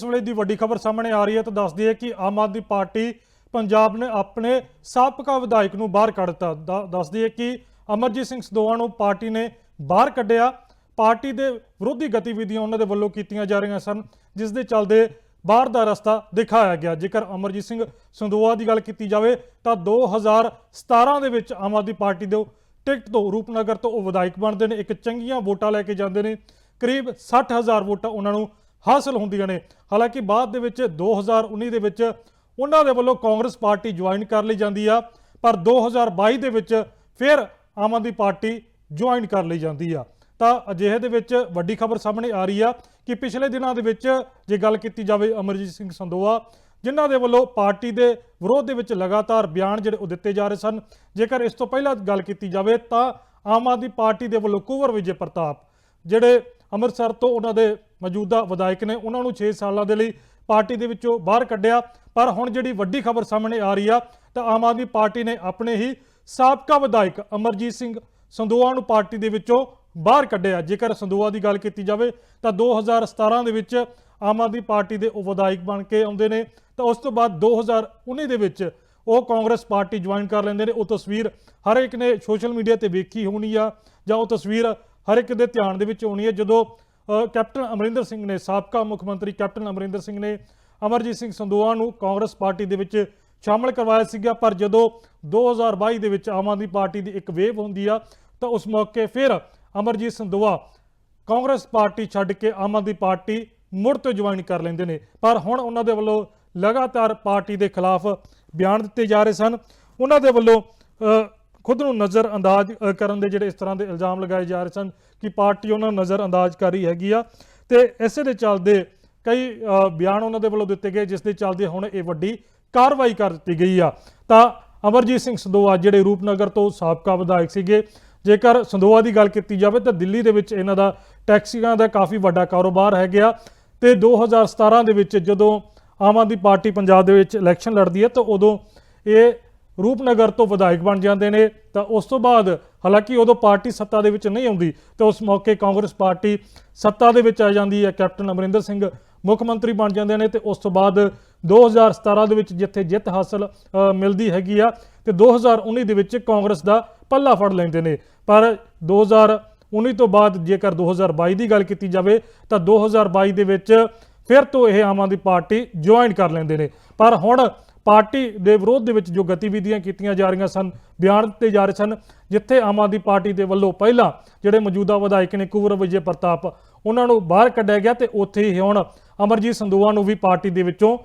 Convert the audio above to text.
ਇਸ ਵੇਲੇ ਦੀ ਵੱਡੀ ਖਬਰ ਸਾਹਮਣੇ ਆ ਰਹੀ ਹੈ ਤਾਂ ਦੱਸਦੀ ਹੈ ਕਿ ਆਮ ਆਦਮੀ ਪਾਰਟੀ ਪੰਜਾਬ ਨੇ ਆਪਣੇ ਸਾਬਕਾ ਵਿਧਾਇਕ ਨੂੰ ਬਾਹਰ ਕੱਢ ਦਿੱਤਾ। ਦ- ਦੱਸਦੀ ਹੈ ਕਿ ਅਮਰਜੀਤ ਸਿੰਘ ਸਦੋਆ ਨੂੰ ਪਾਰਟੀ ਨੇ ਬਾਹਰ ਕੱਢਿਆ। ਪਾਰਟੀ ਦੇ ਵਿਰੋਧੀ ਗਤੀਵਿਧੀਆਂ ਉਹਨਾਂ ਦੇ ਵੱਲੋਂ ਕੀਤੀਆਂ ਜਾ ਰਹੀਆਂ ਸਨ, ਜਿਸ ਦੇ ਚੱਲਦੇ ਬਾਹਰ ਦਾ ਰਸਤਾ ਦਿਖਾਇਆ ਗਿਆ। ਜੇਕਰ ਅਮਰਜੀਤ ਸਿੰਘ ਸੰਦੋਆ ਦੀ ਗੱਲ ਕੀਤੀ ਜਾਵੇ ਤਾਂ 2017 ਦੇ ਵਿੱਚ ਆਮ ਆਦਮੀ ਪਾਰਟੀ ਦੇ ਟਿਕਟ ਤੋਂ ਰੂਪਨਗਰ ਤੋਂ ਉਹ ਵਿਧਾਇਕ ਬਣਦੇ ਨੇ। ਇੱਕ ਚੰਗੀਆਂ ਵੋਟਾਂ ਲੈ ਕੇ ਜਾਂਦੇ ਨੇ। ਕਰੀਬ 60000 ਵੋਟਾਂ ਉਹਨਾਂ ਨੂੰ ਹਾਸਲ ਹੁੰਦੀਆਂ ਨੇ। ਹਾਲਾਂਕਿ ਬਾਅਦ ਦੇ ਵਿੱਚ 2019 ਦੇ ਵਿੱਚ ਉਹਨਾਂ ਦੇ ਵੱਲੋਂ ਕਾਂਗਰਸ ਪਾਰਟੀ ਜੁਆਇਨ ਕਰ ਲਈ ਜਾਂਦੀ ਆ, ਪਰ 2022 ਦੇ ਵਿੱਚ ਫਿਰ ਆਮ ਆਦਮੀ ਪਾਰਟੀ ਜੁਆਇਨ ਕਰ ਲਈ ਜਾਂਦੀ ਆ। ਤਾਂ ਅਜਿਹੇ ਦੇ ਵਿੱਚ ਵੱਡੀ ਖਬਰ ਸਾਹਮਣੇ ਆ ਰਹੀ ਆ ਕਿ ਪਿਛਲੇ ਦਿਨਾਂ ਦੇ ਵਿੱਚ ਜੇ ਗੱਲ ਕੀਤੀ ਜਾਵੇ ਅਮਰਜੀਤ ਸਿੰਘ ਸੰਦੋਆ ਜਿਨ੍ਹਾਂ ਦੇ ਵੱਲੋਂ ਪਾਰਟੀ ਦੇ ਵਿਰੋਧ ਦੇ ਵਿੱਚ ਲਗਾਤਾਰ ਬਿਆਨ ਜਿਹੜੇ ਉਹ ਦਿੱਤੇ ਜਾ ਰਹੇ ਸਨ, ਜੇਕਰ ਇਸ ਤੋਂ ਪਹਿਲਾਂ ਗੱਲ ਕੀਤੀ ਜਾਵੇ ਤਾਂ ਆਮ ਆਦਮੀ ਪਾਰਟੀ ਦੇ ਵੱਲੋਂ ਕੁਵਰ ਵਿਜੇ ਪ੍ਰਤਾਪ, ਜਿਹੜੇ ਅੰਮ੍ਰਿਤਸਰ ਤੋਂ ਉਹਨਾਂ ਦੇ ਮੌਜੂਦਾ ਵਿਧਾਇਕ ਨੇ ਉਹਨਾਂ ਨੂੰ 6 ਸਾਲਾਂ ਦੇ ਲਈ ਪਾਰਟੀ ਦੇ ਵਿੱਚੋਂ ਬਾਹਰ ਕੱਢਿਆ। ਪਰ ਹੁਣ ਜਿਹੜੀ ਵੱਡੀ ਖਬਰ ਸਾਹਮਣੇ ਆ ਰਹੀ ਆ, ਤਾਂ ਆਮ ਆਦਮੀ ਪਾਰਟੀ ਨੇ ਆਪਣੇ ਹੀ ਸਾਬਕਾ ਵਿਧਾਇਕ ਅਮਰਜੀਤ ਸਿੰਘ ਸੰਦੋਆ ਨੂੰ ਪਾਰਟੀ ਦੇ ਵਿੱਚੋਂ ਬਾਹਰ ਕੱਢਿਆ। ਜੇਕਰ ਸੰਦੋਆ ਦੀ ਗੱਲ ਕੀਤੀ ਜਾਵੇ, ਤਾਂ 2017 ਦੇ ਵਿੱਚ ਆਮ ਆਦਮੀ ਪਾਰਟੀ ਦੇ ਉਹ ਵਿਧਾਇਕ ਬਣ ਕੇ ਆਉਂਦੇ ਨੇ। ਤਾਂ ਉਸ ਤੋਂ ਬਾਅਦ 2019 ਦੇ ਵਿੱਚ ਉਹ ਕਾਂਗਰਸ ਪਾਰਟੀ ਜੁਆਇਨ ਕਰ ਲੈਂਦੇ ਨੇ। ਉਹ ਤਸਵੀਰ ਹਰ ਇੱਕ ਨੇ ਸੋਸ਼ਲ ਮੀਡੀਆ ਤੇ ਵੇਖੀ ਹੋਣੀ ਆ ਜਾਂ ਉਹ ਤਸਵੀਰ ਹਰ ਇੱਕ ਦੇ ਧਿਆਨ ਦੇ ਵਿੱਚ ਹੋਣੀ ਹੈ। ਜਦੋਂ ਕੈਪਟਨ ਅਮਰਿੰਦਰ ਸਿੰਘ ਨੇ, ਸਾਬਕਾ ਮੁੱਖ ਮੰਤਰੀ ਕੈਪਟਨ ਅਮਰਿੰਦਰ ਸਿੰਘ ਨੇ ਅਮਰਜੀਤ ਸਿੰਘ ਸੰਦੋਆ ਨੂੰ ਕਾਂਗਰਸ ਪਾਰਟੀ ਦੇ ਵਿੱਚ ਸ਼ਾਮਲ ਕਰਵਾਇਆ ਸੀਗਾ। ਪਰ ਜਦੋਂ 2022 ਦੇ ਵਿੱਚ ਆਮ ਆਦਮੀ ਪਾਰਟੀ ਦੀ ਇੱਕ ਵੇਵ ਹੁੰਦੀ ਆ, ਤਾਂ ਉਸ ਮੌਕੇ ਫਿਰ ਅਮਰਜੀਤ ਸੰਦੋਆ ਕਾਂਗਰਸ ਪਾਰਟੀ ਛੱਡ ਕੇ ਆਮ ਆਦਮੀ ਪਾਰਟੀ ਮੁੜ ਤੋਂ ਜੁਆਇਨ ਕਰ ਲੈਂਦੇ ਨੇ। ਪਰ ਹੁਣ ਉਹਨਾਂ ਦੇ ਵੱਲੋਂ ਲਗਾਤਾਰ ਪਾਰਟੀ ਦੇ ਖਿਲਾਫ ਬਿਆਨ ਦਿੱਤੇ ਜਾ ਰਹੇ ਸਨ। ਉਹਨਾਂ ਦੇ ਵੱਲੋਂ ਖੁਦ ਨੂੰ ਨਜ਼ਰ ਅੰਦਾਜ਼ ਕਰਨ ਦੇ ਜਿਹੜੇ ਇਸ ਤਰ੍ਹਾਂ ਦੇ ਇਲਜ਼ਾਮ ਲਗਾਏ ਜਾ ਰਹੇ ਸਨ ਕਿ ਪਾਰਟੀ ਉਹਨਾਂ ਨੂੰ ਨਜ਼ਰ ਅੰਦਾਜ਼ ਕਰ ਰਹੀ ਹੈਗੀ ਆ। ਤੇ ਇਸੇ ਦੇ ਚੱਲਦੇ ਕਈ ਬਿਆਨ ਉਹਨਾਂ ਦੇ ਵੱਲੋਂ ਦਿੱਤੇ ਗਏ, ਜਿਸ ਦੇ ਚੱਲਦੇ ਹੁਣ ਇਹ ਵੱਡੀ ਕਾਰਵਾਈ ਕਰ ਦਿੱਤੀ ਗਈ ਆ। ਤਾਂ ਅਮਰਜੀਤ ਸਿੰਘ ਸੰਦੋਆ ਜਿਹੜੇ ਰੂਪਨਗਰ ਤੋਂ ਸਾਬਕਾ ਵਿਧਾਇਕ ਸੀਗੇ, ਜੇਕਰ ਸੰਦੋਆ ਦੀ ਗੱਲ ਕੀਤੀ ਜਾਵੇ ਤਾਂ ਦਿੱਲੀ ਦੇ ਵਿੱਚ ਇਹਨਾਂ ਦਾ ਟੈਕਸੀਆਂ ਦਾ ਕਾਫੀ ਵੱਡਾ ਕਾਰੋਬਾਰ ਹੈ ਗਿਆ ਤੇ 2017 ਦੇ ਵਿੱਚ ਜਦੋਂ ਆਮ ਆਦਮੀ ਪਾਰਟੀ ਪੰਜਾਬ ਦੇ ਵਿੱਚ ਇਲੈਕਸ਼ਨ ਲੜਦੀ ਹੈ ਤਾਂ ਉਦੋਂ ਇਹ ਰੂਪਨਗਰ ਤੋਂ ਵਿਧਾਇਕ ਬਣ ਜਾਂਦੇ ਨੇ, ਤਾਂ ਉਸ ਤੋਂ ਬਾਅਦ ਹਾਲਾਂਕਿ ਉਦੋਂ ਪਾਰਟੀ ਸੱਤਾ ਦੇ ਵਿੱਚ ਨਹੀਂ ਆਉਂਦੀ, ਤੇ ਉਸ ਮੌਕੇ ਕਾਂਗਰਸ ਪਾਰਟੀ ਸੱਤਾ ਦੇ ਵਿੱਚ ਆ ਜਾਂਦੀ ਹੈ, ਕੈਪਟਨ ਅਮਰਿੰਦਰ ਸਿੰਘ ਮੁੱਖ ਮੰਤਰੀ ਬਣ ਜਾਂਦੇ ਨੇ, ਤੇ ਉਸ ਤੋਂ ਬਾਅਦ 2017 ਦੇ ਵਿੱਚ ਜਿੱਥੇ ਜਿੱਤ ਹਾਸਲ ਮਿਲਦੀ ਹੈਗੀ ਆ, ਤੇ 2019 ਦੇ ਵਿੱਚ ਕਾਂਗਰਸ ਦਾ ਪੱਲਾ ਫੜ ਲੈਂਦੇ ਨੇ। ਪਰ 2019 ਤੋਂ ਬਾਅਦ ਜੇਕਰ 2022 ਦੀ ਗੱਲ ਕੀਤੀ ਜਾਵੇ, ਤਾਂ 2022 ਦੇ ਵਿੱਚ ਫਿਰ ਤੋਂ ਇਹ ਆਮ ਆਦਮੀ ਪਾਰਟੀ ਜੁਆਇਨ ਕਰ ਲੈਂਦੇ ਨੇ। ਪਰ ਹੁਣ ਪਾਰਟੀ ਦੇ ਵਿਰੋਧ ਦੇ ਵਿੱਚ ਜੋ ਗਤੀਵਿਧੀਆਂ ਕੀਤੀਆਂ ਜਾ ਰਹੀਆਂ ਸਨ, ਬਿਆਨ ਦਿੱਤੇ ਜਾ ਰਹੇ ਸਨ, ਜਿੱਥੇ ਆਮ ਆਦਮੀ ਪਾਰਟੀ ਦੇ ਵੱਲੋਂ ਪਹਿਲਾਂ ਜਿਹੜੇ ਮੌਜੂਦਾ ਵਿਧਾਇਕ ਨੇ ਕੁਵਰ ਵਿਜੇ ਪ੍ਰਤਾਪ, ਉਹਨਾਂ ਨੂੰ ਬਾਹਰ ਕੱਢਿਆ ਗਿਆ ਤੇ ਉੱਥੇ ਹੀ ਹੁਣ ਅਮਰਜੀਤ ਸੰਧੂਆ ਨੂੰ ਵੀ ਪਾਰਟੀ ਦੇ ਵਿੱਚੋਂ